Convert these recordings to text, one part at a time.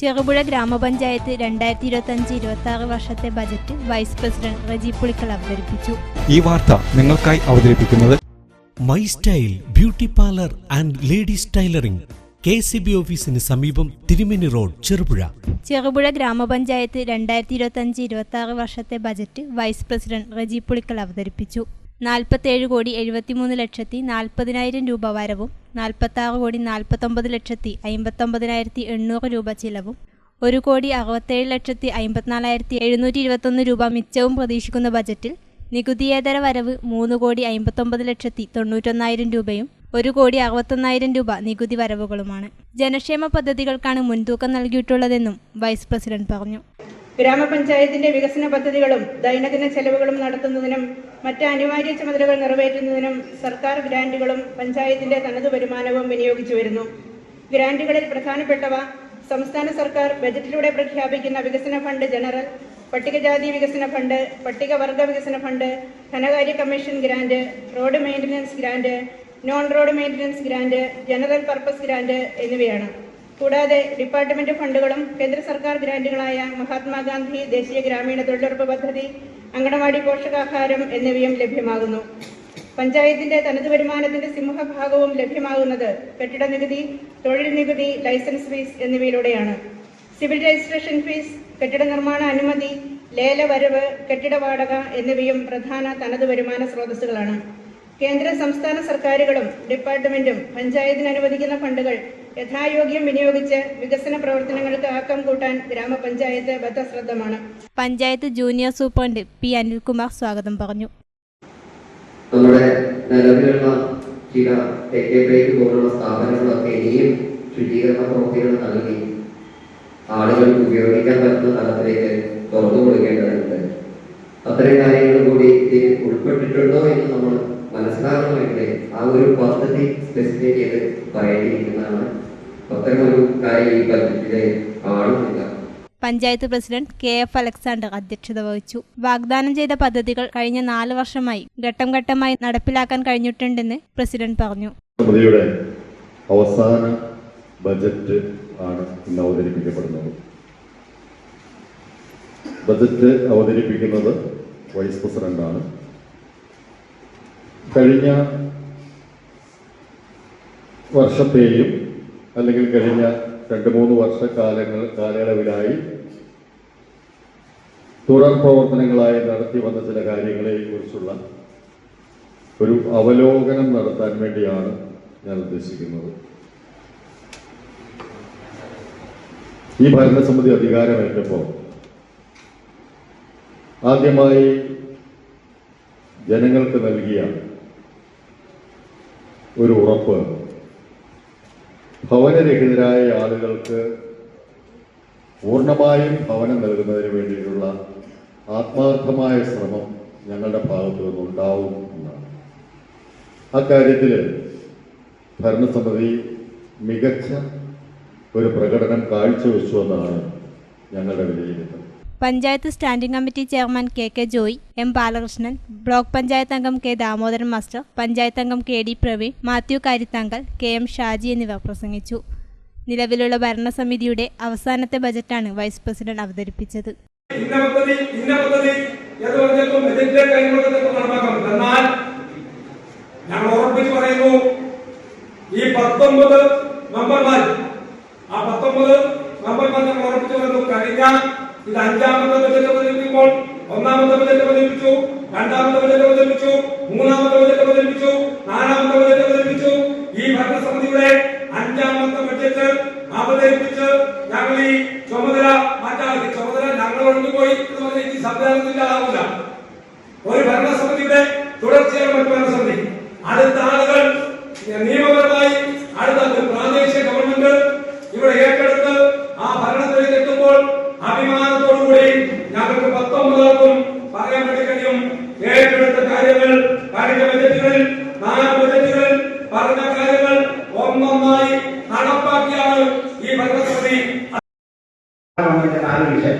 ചെറുപുഴ ഗ്രാമപഞ്ചായത്ത് രണ്ടായിരത്തി ഇരുപത്തി അഞ്ച് ഇരുപത്തി ആറ് വർഷത്തെ budget vice president Reji Pulikkal അവതരിപ്പിച്ചു. ഈ വാർത്ത നിങ്ങൾക്കായി അവതരിപ്പിക്കുന്നത് my style beauty parlour and ladies tailoring K C B ഓഫീസിന് സമീപം തിരുമേനി റോഡ് ചെറുപുഴ. ചെറുപുഴ ഗ്രാമപഞ്ചായത്ത് രണ്ടായിരത്തി ഇരുപത്തി അഞ്ച് ഇരുപത്തി ആറ് വർഷത്തെ budget vice president Reji Pulickal അവതരിപ്പിച്ചു. നാൽപ്പത്തേഴ് കോടി എഴുപത്തിമൂന്ന് ലക്ഷത്തി നാൽപ്പതിനായിരം രൂപ വരവും നാൽപ്പത്താറ് കോടി നാൽപ്പത്തൊമ്പത് ലക്ഷത്തി അമ്പത്തൊമ്പതിനായിരത്തി എണ്ണൂറ് രൂപ ചിലവും ഒരു കോടി അറുപത്തേഴ് ലക്ഷത്തി അമ്പത്തിനാലായിരത്തി എഴുന്നൂറ്റി ഇരുപത്തൊന്ന് രൂപ മിച്ചവും പ്രതീക്ഷിക്കുന്ന ബജറ്റിൽ നികുതിയേതര വരവ് മൂന്ന് കോടി അമ്പത്തൊമ്പത് ലക്ഷത്തി തൊണ്ണൂറ്റൊന്നായിരം രൂപയും ഒരു കോടി അറുപത്തൊന്നായിരം രൂപ നികുതി വരവുകളുമാണ്. ജനക്ഷേമ പദ്ധതികൾക്കാണ് മുൻതൂക്കം നൽകിയിട്ടുള്ളതെന്നും വൈസ് പ്രസിഡന്റ് പറഞ്ഞു. ഗ്രാമപഞ്ചായത്തിന്റെ വികസന പദ്ധതികളും ദൈനംദിന ചെലവുകളും നടത്തുന്നതിനും മറ്റ് അനിവാര്യ ചുമതലകൾ നിറവേറ്റുന്നതിനും സർക്കാർ ഗ്രാന്റുകളും പഞ്ചായത്തിന്റെ തനത് വരുമാനവും വിനിയോഗിച്ചു വരുന്നു. ഗ്രാന്റുകളിൽ പ്രധാനപ്പെട്ടവ സംസ്ഥാന സർക്കാർ ബജറ്റിലൂടെ പ്രഖ്യാപിക്കുന്ന വികസന ഫണ്ട് ജനറൽ പട്ടികജാതി വികസന ഫണ്ട് പട്ടികവർഗ വികസന ഫണ്ട് ധനകാര്യ commission grant road maintenance grant non road maintenance grant general purpose grant എന്നിവയാണ്. കൂടാതെ ഡിപ്പാർട്ട്മെന്റ് ഫണ്ടുകളും കേന്ദ്ര സർക്കാർ ഗ്രാന്റുകളായ മഹാത്മാഗാന്ധി ദേശീയ ഗ്രാമീണ തൊഴിലുറപ്പ് പദ്ധതി അങ്കണവാടി പോഷകാഹാരം എന്നിവയും ലഭ്യമാകുന്നു. പഞ്ചായത്തിന്റെ തനത് വരുമാനത്തിന്റെ സിംഹഭാഗവും ലഭ്യമാകുന്നത് കെട്ടിട നികുതി തൊഴിൽ നികുതി ലൈസൻസ് ഫീസ് എന്നിവയിലൂടെയാണ്. സിവിൽ രജിസ്ട്രേഷൻ ഫീസ് കെട്ടിട നിർമ്മാണ അനുമതി ലേല വരവ് കെട്ടിട വാടക എന്നിവയും പ്രധാന തനത് വരുമാന സ്രോതസ്സുകളാണ്. കേന്ദ്ര സംസ്ഥാന സർക്കാരുകളും ഡിപ്പാർട്ട്മെന്റും പഞ്ചായത്തിന് അനുവദിക്കുന്ന ഫണ്ടുകൾ യഥായോഗ്യം വിനിയോഗിച്ച് വികസന പ്രവർത്തനങ്ങൾക്ക് ആക്കം കൂട്ടാൻ ഗ്രാമപഞ്ചായത്ത് ബദ്ധശ്രദ്ധമാണ്. Panchayat junior superintendent P Anilkumar സ്വാഗതം പറഞ്ഞു. നമ്മുടെ നിലവിലുള്ള ചില തെക്കേ ബ്രേക്ക് പോലുള്ള സ്ഥാപനങ്ങളൊക്കെ ഇനിയും ശുചീകരണ പ്രവൃത്തികൾ നൽകി ആളുകൾക്ക് ഉപയോഗിക്കാൻ പറ്റുന്ന തലത്തിലേക്ക് തുറന്നു കൊടുക്കേണ്ടതുണ്ട്. അത്തരം കാര്യങ്ങൾ കൂടി ഇതിൽ ഉൾപ്പെട്ടിട്ടുണ്ടോ എന്ന് നമ്മൾ മനസ്സിലാക്കണമെങ്കിൽ ആ ഒരു പദ്ധതി സ്പെസിഫൈ ചെയ്ത് പറയേണ്ടിയിരിക്കുന്നതാണ് അത്തരം ഒരു കാര്യം ഈ ബജറ്റിലെ കാണുന്നില്ല. Panchayat president K F Alexander അധ്യക്ഷത വഹിച്ചു. വാഗ്ദാനം ചെയ്ത പദ്ധതികൾ കഴിഞ്ഞ നാല് വർഷമായി ഘട്ടം ഘട്ടമായി നടപ്പിലാക്കാൻ കഴിഞ്ഞിട്ടുണ്ടെന്ന് പ്രസിഡന്റ് പറഞ്ഞു. സമിതിയുടെ അവസാന ബജറ്റ് ആണ് ഇന്ന് അവതരിപ്പിക്കപ്പെടുന്നത്. ബജറ്റ് അവതരിപ്പിക്കുന്നത് വൈസ് പ്രസിഡന്റാണ്. കഴിഞ്ഞ വർഷത്തെയും അല്ലെങ്കിൽ കഴിഞ്ഞ രണ്ട് മൂന്ന് വർഷ കാലങ്ങൾ കാലയളവിലായി തുടർ പ്രവർത്തനങ്ങളായി നടത്തി വന്ന ചില കാര്യങ്ങളെ കുറിച്ചുള്ള ഒരു അവലോകനം നടത്താൻ വേണ്ടിയാണ് ഞാൻ ഉദ്ദേശിക്കുന്നത്. ഈ ഭരണസമിതി അധികാരമേറ്റപ്പോൾ ആദ്യമായി ജനങ്ങൾക്ക് നൽകിയ ഒരു ഉറപ്പ് ഭവനരഹിതരായ ആളുകൾക്ക് പൂർണമായും ഭവനം നൽകുന്നതിന് വേണ്ടിയിട്ടുള്ള ആത്മാർത്ഥമായ ശ്രമം ഞങ്ങളുടെ ഭാഗത്തു നിന്നുണ്ടാവും എന്നാണ്. അക്കാര്യത്തിൽ ഭരണസമിതി മികച്ച ഒരു പ്രകടനം കാഴ്ചവെച്ചു എന്നാണ് ഞങ്ങളുടെ വിലയിരുത്തൽ. Panchayat standing committee chairman K K Joy M Balakrishnan block panchayat അംഗം കെ ദാമോദരൻ മാസ്റ്റർ പഞ്ചായത്ത് അംഗം K D Praveen Mathew Karithankal K M Shaji എന്നിവർ പ്രസംഗിച്ചു. നിലവിലുള്ള ഭരണസമിതിയുടെ അവസാനത്തെ ബജറ്റാണ് വൈസ് പ്രസിഡന്റ് അവതരിപ്പിച്ചത്. ഇന്ന ഇന്ന ഞങ്ങൾ പറയുന്നു ഈ പത്തൊമ്പത് മെമ്പർമാർ ആ പത്തൊമ്പത് മെമ്പർമാർ ഞങ്ങൾ ഉറപ്പിച്ച് പറയുന്നു കഴിഞ്ഞ ഇത് അഞ്ചാമത്തെ ബജറ്റ് അവതരിപ്പിക്കുമ്പോൾ ഒന്നാമത്തെ ബജറ്റ് അവതരിപ്പിച്ചു രണ്ടാമത്തെ ബജറ്റ് അവതരിപ്പിച്ചു മൂന്നാമത്തെ ബജറ്റ് അവതരിപ്പിച്ചു നാലാമത്തെ ബജറ്റ് അവതരിപ്പിച്ചു. ഈ ഭരണസമിതിയുടെ അഞ്ചാമത്തെ ബജറ്റ് അവതരിപ്പിച്ച് ഞങ്ങൾ ഈ ചുമതല മാറ്റാതെ ചുമതല ഞങ്ങൾ ഒഴിഞ്ഞുപോയി എന്ന് പറഞ്ഞാൽ ഈ സംവിധാനത്തിൽ ഇല്ലാതാവില്ല ഒരു ഭരണസമിതിയുടെ തുടർച്ചയായ മറ്റു ഭരണസമിതി അടുത്ത ആളുകൾ നിയമപരമായി അടുത്ത ഒരു പ്രാദേശിക ഗവൺമെന്റ് ഇവിടെ ഏറ്റെടുത്ത് ആ ഭരണത്തിലേക്ക് എത്തുമ്പോൾ അഭിമാനത്തോടുകൂടി ഞങ്ങൾക്ക് പത്തൊമ്പതാർക്കും പറയാൻ വേണ്ടി കഴിയും ഏറ്റെടുത്ത കാര്യങ്ങൾ കഴിഞ്ഞ ബജറ്റുകളിൽ നാല് ബജറ്റുകളിൽ പറഞ്ഞ കാര്യങ്ങൾ ഒന്നൊന്നായി നടപ്പാക്കിയാണ് ഈ ഭരണസമിതി ഗവൺമെന്റ് നാല് വിഷൻ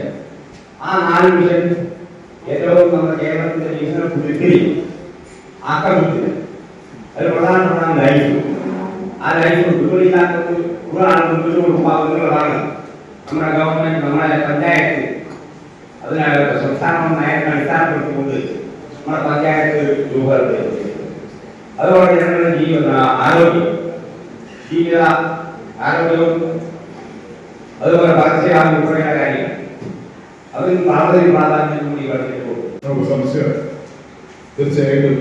ആ നാല് വിഷൻ ഏറ്റവും നമ്മുടെ കേരളത്തിന്റെ വികസന കുതിരി ആക്രമിക്കുന്നത് അതിൽ പ്രധാനപ്പെട്ട ലൈഫ് ആ ലൈഫ് കുട്ടികളില്ലാത്ത ഒരാൾ മുന്നോട്ട് കൊണ്ടുപോകുന്നതാണ് നമ്മുടെ ഗവൺമെന്റ് നമ്മുടെ പഞ്ചായത്ത് അതിനകത്ത് സംസ്ഥാനം നയത്തിന് അടിസ്ഥാനപ്പെടുത്തിക്കൊണ്ട് നമ്മുടെ പഞ്ചായത്ത് രൂപകൽപ്പന അതുപോലെ ജനങ്ങളുടെ ജീവിത ആരോഗ്യം ജീവിത ആരോഗ്യവും അതുപോലെ വളർച്ചയാണ് ഉൾപ്പെടെയുള്ള കാര്യങ്ങൾ. അതിന് പ്രാഥമിക പ്രാധാന്യം കൂടി നമുക്ക് സംശയം തീർച്ചയായിട്ടും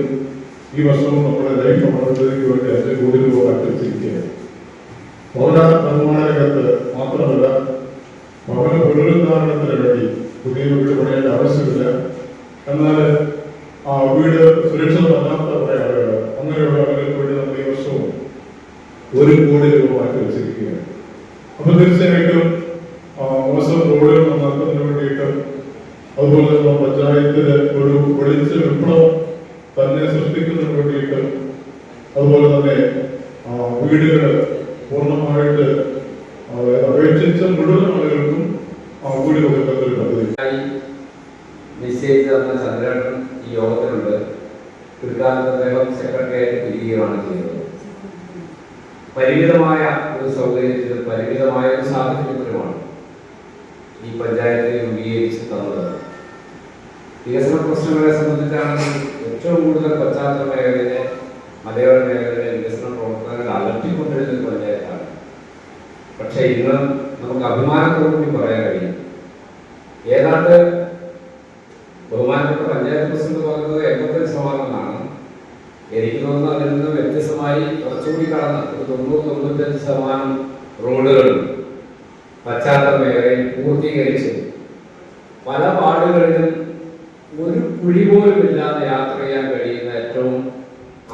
ഈ വർഷവും നമ്മുടെ ലൈഫ് പദ്ധതിക്ക് വേണ്ടി അഞ്ച് കോടി രൂപ മാറ്റിവെച്ചിരിക്കുകയാണ് ഭവന നിർമ്മാണ മാത്രമല്ല ഭവന പുനരുദ്ധാരണത്തിന് വേണ്ടി പുതിയ വീട് പണിയേണ്ട ആവശ്യമില്ല. എന്നാൽ ആ വീട് സുരക്ഷിതമല്ലാത്ത കുറേ ആളുകൾ അങ്ങനെയുള്ള ആളുകൾക്ക് വേണ്ടി നമ്മൾ ഈ വർഷവും ഒരു കോടി രൂപ മാറ്റി വെച്ചിരിക്കുകയാണ്. അപ്പൊ തീർച്ചയായിട്ടും ആ, മോശം റോഡുകൾ നന്നാക്കുന്നതിന് വേണ്ടിയിട്ട് അതുപോലെ തന്നെ പഞ്ചായത്തിൽ ഒരു വെളിച്ച വിപ്ലവം തന്നെ സൃഷ്ടിക്കുന്നതിന് വേണ്ടിയിട്ട് അതുപോലെ തന്നെ വീടുകൾ പൂർണമായിട്ട് അപേക്ഷിച്ച മുഴുവൻ ആളുകൾക്കും നിശ്ചയിച്ച് തന്ന ചന്ദ്രേട്ടൻ ഈ യോഗത്തിലുണ്ട്. പിൽക്കാലത്ത് അദ്ദേഹം സെക്രട്ടറിയായിട്ട് ചെയ്തത് പരിമിതമായ ഒരു സൗകര്യത്തിൽ പരിമിതമായ ഒരു സാഹചര്യത്തിലുമാണ് ഈ പഞ്ചായത്തിൽ രൂപീകരിച്ച് തന്നത്. വികസന പ്രശ്നങ്ങളെ സംബന്ധിച്ചാണെങ്കിൽ ഏറ്റവും കൂടുതൽ ഇന്ന് നമുക്ക് അഭിമാനത്തോടുകൂടി പറയാൻ കഴിയും. ഏതാണ്ട് ബഹുമാനപ്പെട്ട പഞ്ചായത്ത് പ്രസിഡന്റ് പറയുന്നത് എൺപത്തഞ്ച് ശതമാനമാണ്. എനിക്ക് തോന്നുന്നു അതിൽ നിന്ന് വ്യത്യസ്തമായി കുറച്ചുകൂടി കടന്ന് ഒരു തൊണ്ണൂറ് തൊണ്ണൂറ്റഞ്ച് ശതമാനം റോഡുകളും പശ്ചാത്തല മേഖലയിൽ പൂർത്തീകരിച്ച് പല വാർഡുകളിലും ഒരു കുഴി പോലും ഇല്ലാതെ യാത്ര ചെയ്യാൻ കഴിയുന്ന ഏറ്റവും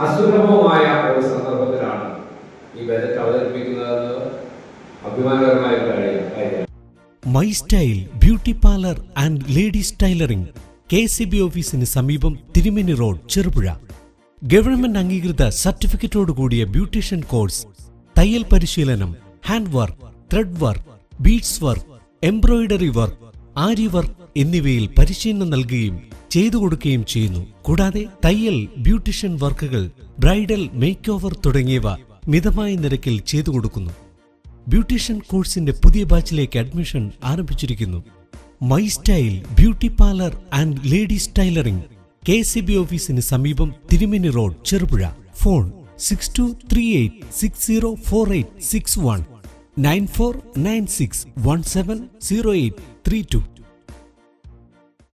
അസുലഭമായ ഒരു സന്ദർഭത്തിലാണ് ഈ ബജറ്റ് അവതരിപ്പിക്കുന്നതെന്ന് അഭിമാനകരമായ my style beauty parlour and ladies tailoring K C B ഓഫീസിന് സമീപം തിരുമിനി റോഡ് ചെറുപുഴ. ഗവൺമെന്റ് അംഗീകൃത സർട്ടിഫിക്കറ്റോട് കൂടിയ ബ്യൂട്ടീഷ്യൻ കോഴ്സ് തയ്യൽ പരിശീലനം hand work thread work beads work embroidery work aari work എന്നിവയിൽ പരിശീലനം നൽകുകയും ചെയ്തു കൊടുക്കുകയും ചെയ്യുന്നു. കൂടാതെ തയ്യൽ ബ്യൂട്ടീഷ്യൻ വർക്കുകൾ ബ്രൈഡൽ മേക്ക് ഓവർ തുടങ്ങിയവ മിതമായ നിരക്കിൽ ചെയ്തു കൊടുക്കുന്നു. ബ്യൂട്ടീഷ്യൻ കോഴ്സിന്റെ പുതിയ ബാച്ചിലേക്ക് അഡ്മിഷൻ ആരംഭിച്ചിരിക്കുന്നു. My style beauty parlour and ladies tailoring K C B ഓഫീസിന് സമീപം Thirumeni road Cherupuzha. Phone six two three eight six zero four eight six one nine four nine six one seven zero eight three two